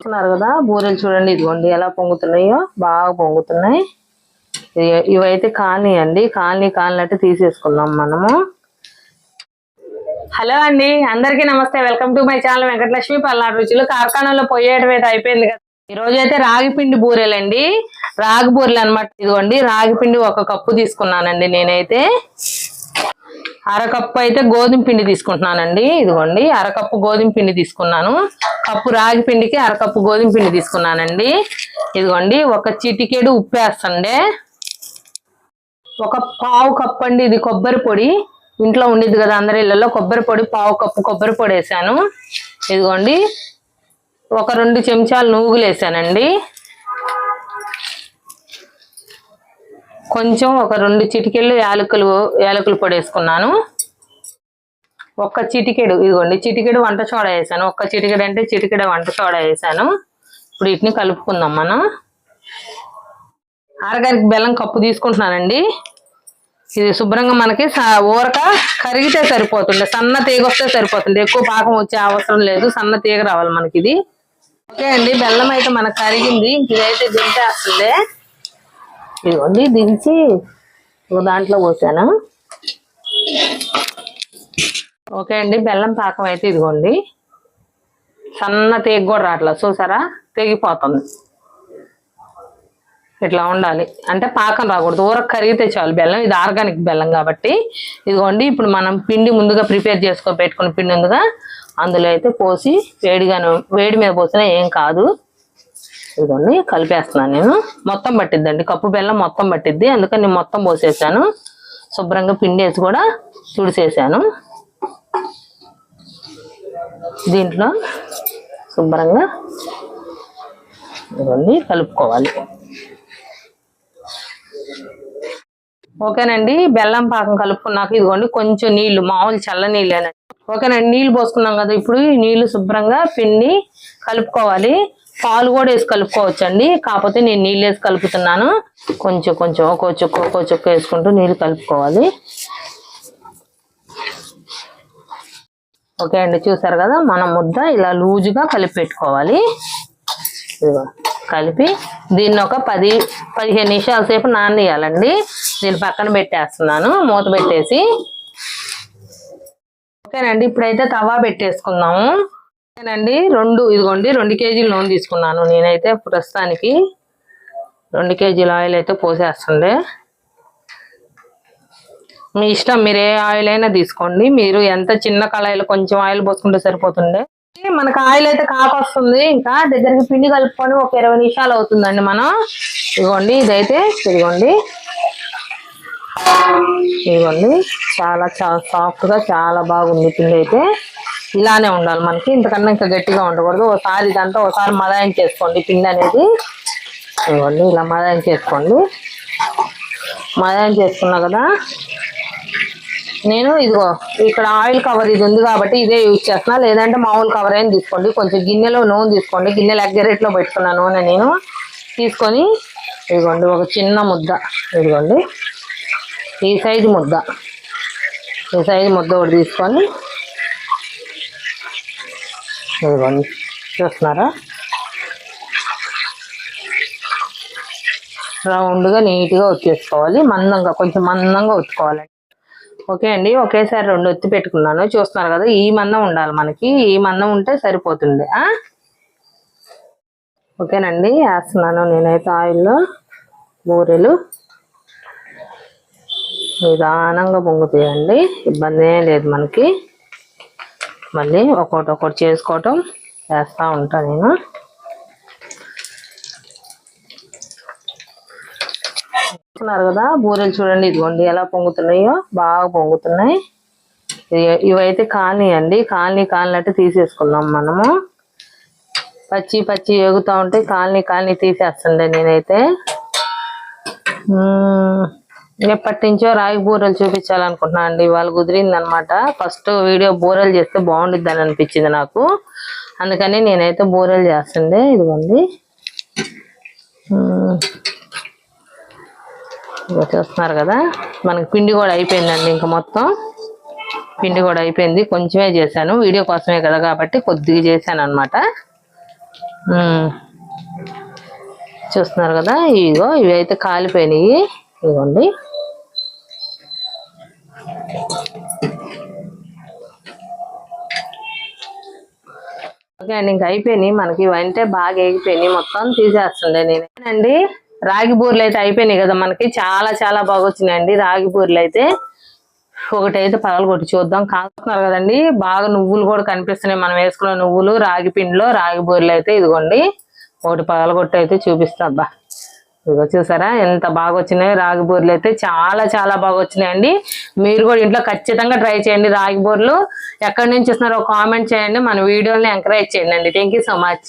చూస్తున్నారు కదా బూరెలు చూడండి ఇదిగోండి ఎలా పొంగుతున్నాయో బాగా పొంగుతున్నాయి. ఇవైతే కాలనీ అండి కాలనీ కాలనీ తీసేసుకున్నాం మనము. హలో అండి అందరికీ నమస్తే welcome to my channel Venkatalakshmi Palnadu రుచులు. కార్ఖానాలో పోయేయడం అయితే అయిపోయింది కదా. ఈ రోజు అయితే రాగి పిండి బూరెలండి. రాగి బూరెలు అనమాట ఇదిగోండి రాగి పిండి ఒక కప్పు తీసుకున్నానండి నేనైతే. అరకప్పు అయితే గోధుమ పిండి తీసుకుంటున్నానండి. ఇదిగోండి అరకప్పు గోధుమ పిండి తీసుకున్నాను. కప్పు రాగి పిండికి అరకప్పు గోధుమ పిండి తీసుకున్నానండి. ఇదిగోండి ఒక చిటికేడు ఉప్పు వేస్తండి. ఒక పావు కప్పు అండి ఇది కొబ్బరి పొడి. ఇంట్లో ఉండిద్ది కదా అందరి ఇళ్ళలో కొబ్బరి పొడి పావు కప్పు కొబ్బరి పొడి వేసాను. ఇదిగోండి ఒక రెండు చెంచాలు నువ్వులు వేసానండి. కొంచెం ఒక రెండు చిటికెళ్ళు యాలకులు యాలకులు పొడి వేసుకున్నాను. ఒక్క చిటికెడు ఇదిగోండి చిటికెడు వంట సోడా వేసాను. ఒక్క చిటికెడు అంటే చిటికెడ వంట సోడా వేసాను. ఇప్పుడు వీటిని కలుపుకుందాం మనం. అరగారికి బెల్లం కప్పు తీసుకుంటున్నానండి. ఇది శుభ్రంగా మనకి ఊరక కరిగితే సరిపోతుంది సన్న తీగ వస్తే సరిపోతుంది ఎక్కువ పాకం వచ్చే అవసరం లేదు సన్న తీగ రావాలి మనకి ఇది. ఓకే అండి బెల్లం అయితే మనకు కరిగింది ఇంక ఇదైతే దించేస్తుంది ఇదిగోండి దించి ఒక దాంట్లో పోసాను? ఓకే అండి బెల్లం పాకం అయితే ఇదిగోండి. సన్న తేగి కూడా రావట్లేదు చూసారా? తెగిపోతుంది. ఇట్లా ఉండాలి. అంటే పాకం రాకూడదు ఊరకు కరిగితే చాలు బెల్లం. ఇది ఆర్గానిక్ బెల్లం కాబట్టి. ఇదిగోండి ఇప్పుడు మనం పిండి ముందుగా ప్రిపేర్ చేసుకో పెట్టుకున్న పిండి ముందుగా అందులో అయితే పోసి వేడిగాను వేడి మీద పోసినా ఏం కాదు. ఇదిగోండి కలిపేస్తున్నాను నేను. మొత్తం పట్టిద్దండి. కప్పు బెల్లం మొత్తం పట్టిద్ది. అందుకని నేను మొత్తం పోసేసాను. శుభ్రంగా పిండి కూడా తుడిసేసాను. దీంట్లో శుభ్రంగా ఇదిగోండి కలుపుకోవాలి. ఓకేనండి బెల్లం పాకం కలుపుకున్నాక ఇదిగోండి కొంచెం నీళ్ళు మామూలు చల్ల నీళ్ళేనండి. ఓకేనండి నీళ్ళు పోసుకున్నాం కదా ఇప్పుడు ఈ నీళ్ళు శుభ్రంగా పిండి కలుపుకోవాలి. పాలు కూడా వేసి కలుపుకోవచ్చు అండి కాకపోతే నేను నీళ్ళు వేసి కలుపుతున్నాను. కొంచెం కొంచెం ఒక్కో చుక్క ఒక్కో చుక్క వేసుకుంటూ నీళ్ళు కలుపుకోవాలి. ఓకే అండి చూసారు కదా? మనం ముద్ద ఇలా లూజుగా కలిపి పెట్టుకోవాలి. కలిపి దీన్ని ఒక పది పదిహేను నిమిషాల సేపు నాననియాలండి దీన్ని పక్కన పెట్టేస్తున్నాను మూత పెట్టేసి. ఓకేనండి ఇప్పుడైతే తవా పెట్టేసుకుందాము. అండి రెండు ఇదిగోండి రెండు కేజీలు నూనె తీసుకున్నాను. నేనైతే ప్రస్తుతానికి రెండు కేజీల ఆయిల్ అయితే పోసేస్తుండే. మీ ఇష్టం మీరు ఏ ఆయిల్ అయినా తీసుకోండి. మీరు ఎంత చిన్న కళాయిలో కొంచెం ఆయిల్ పోసుకుంటే సరిపోతుండే. మనకు ఆయిల్ అయితే కాకొస్తుంది ఇంకా దగ్గరికి పిండి కలుపుకొని ఒక ఇరవై నిమిషాలు అవుతుందండి మనం. ఇదిగోండి ఇదైతే ఇదిగోండి. ఇదిగోండి చాలా చాలా సాఫ్ట్గా చాలా బాగుంది పిండి అయితే. ఇలానే ఉండాలి మనకి. ఇంతకన్నా ఇంకా గట్టిగా ఉండకూడదు. ఒకసారి ఇదంతా ఒకసారి మదాయం చేసుకోండి. పిండి అనేది ఇదిగోండి ఇలా మదాయం చేసుకోండి. మదాయం చేసుకున్నా కదా నేను ఇదిగో ఇక్కడ ఆయిల్ కవర్ ఇది ఉంది కాబట్టి ఇదే యూజ్ చేస్తున్నా. లేదంటే మామూలు కవర్ అయినా తీసుకోండి. కొంచెం గిన్నెలో నూనె తీసుకోండి. గిన్నెలు ఎగ్గరేట్లో పెట్టుకున్న నూనె నేను తీసుకొని ఇదిగోండి ఒక చిన్న ముద్ద ఇదిగోండి. ఈ సైజు ముద్ద. ఈ సైజు ముద్ద ఒకటి తీసుకొని ఇదిగోండి చూస్తున్నారా? రౌండ్గా నీట్గా వచ్చేసుకోవాలి మందంగా కొంచెం మందంగా ఒత్తుకోవాలి. ఓకే అండి ఒకేసారి రెండు ఒత్తి పెట్టుకున్నాను. చూస్తున్నారు కదా ఈ మందం ఉండాలి మనకి. ఈ మందం ఉంటే సరిపోతుంది. ఓకేనండి వేస్తున్నాను నేనైతే ఆయిల్లో. బూరెలు. నిదానంగా పొంగుతాయండి. ఇబ్బంది ఏం లేదు మనకి. మళ్ళీ ఒక్కొక్కటి ఒకటి చేసుకోవటం చేస్తూ ఉంటాను నేను. చూస్తున్నారు కదా బూరెలు చూడండి ఇదిగోండి ఎలా పొంగుతున్నాయో బాగా పొంగుతున్నాయి. ఇవి- ఇవైతే కాలనీ అండి కాలనీ కాలనీ తీసేసుకున్నాం మనము. పచ్చి పచ్చి ఎగుతూ ఉంటే కాలనీ కాలనీ తీసేస్తుండే నేనైతే. ఎప్పటి నుంచో రాగి బూరెలు చూపించాలనుకుంటున్నా అండి. ఇవాళ కుదిరింది అనమాట ఫస్ట్ వీడియో బూరెలు చేస్తే బాగుండిద్ది అని అనిపించింది నాకు. అందుకని నేనైతే బూరెలు చేస్తుండే ఇదిగోండి. చూస్తున్నారు కదా మనకి పిండి కూడా అయిపోయిందండి ఇంకా మొత్తం. పిండి కూడా అయిపోయింది కొంచెమే చేశాను. వీడియో కోసమే కదా కాబట్టి కొద్దిగా చేశాను అనమాట చూస్తున్నారు కదా ఇగో ఇవి అయితే కాలిపోయినాయి. ఇదిగోండి. ఓకే అండి ఇంకా అయిపోయినాయి. మనకి ఇవంటే బాగా ఎగిపోయినాయి మొత్తం తీసేస్తుండే నేనేనండి రాగి బూరలు అయితే అయిపోయినాయి కదా మనకి. చాలా చాలా బాగా వచ్చినాయండి రాగి బూరలు అయితే. ఒకటైతే పగలు కొట్టి చూద్దాం. కాస్తున్నారు కదండి. బాగా నువ్వులు కూడా కనిపిస్తున్నాయి. మనం వేసుకున్న నువ్వులు రాగి పిండిలో రాగి బూరలు అయితే ఇదిగోండి. ఒకటి పగల కొట్టి అయితే చూపిస్తా అబ్బా. ఇదిగో చూసారా? ఎంత బాగా వచ్చినాయి రాగి బూరెలు అయితే చాలా చాలా బాగా వచ్చినాయండి మీరు కూడా ఇంట్లో ఖచ్చితంగా ట్రై చేయండి రాగి బూరెలు. ఎక్కడి నుంచి వస్తున్నారో కామెంట్ చేయండి. మన వీడియోని ఎంకరేజ్ చేయండి అండి. Thank so much